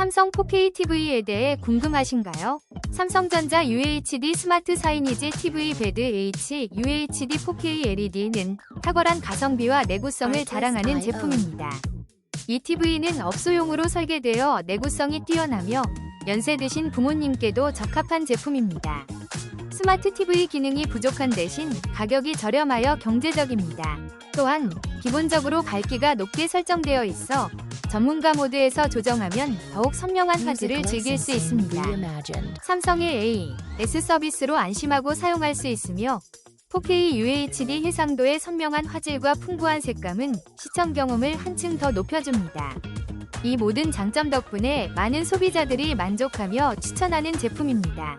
삼성 4K TV에 대해 궁금하신가요? 삼성전자 UHD 스마트 사이니지 TV 베드 H UHD 4K LED는 탁월한 가성비와 내구성을 자랑하는 제품입니다. 이 TV는 업소용으로 설계되어 내구성이 뛰어나며 연세 드신 부모님께도 적합한 제품입니다. 스마트 TV 기능이 부족한 대신 가격이 저렴하여 경제적입니다. 또한 기본적으로 밝기가 높게 설정되어 있어 전문가 모드에서 조정하면 더욱 선명한 화질을 즐길 수 있습니다. 삼성의 A, S 서비스로 안심하고 사용할 수 있으며 4K UHD 해상도의 선명한 화질과 풍부한 색감은 시청 경험을 한층 더 높여줍니다. 이 모든 장점 덕분에 많은 소비자들이 만족하며 추천하는 제품입니다.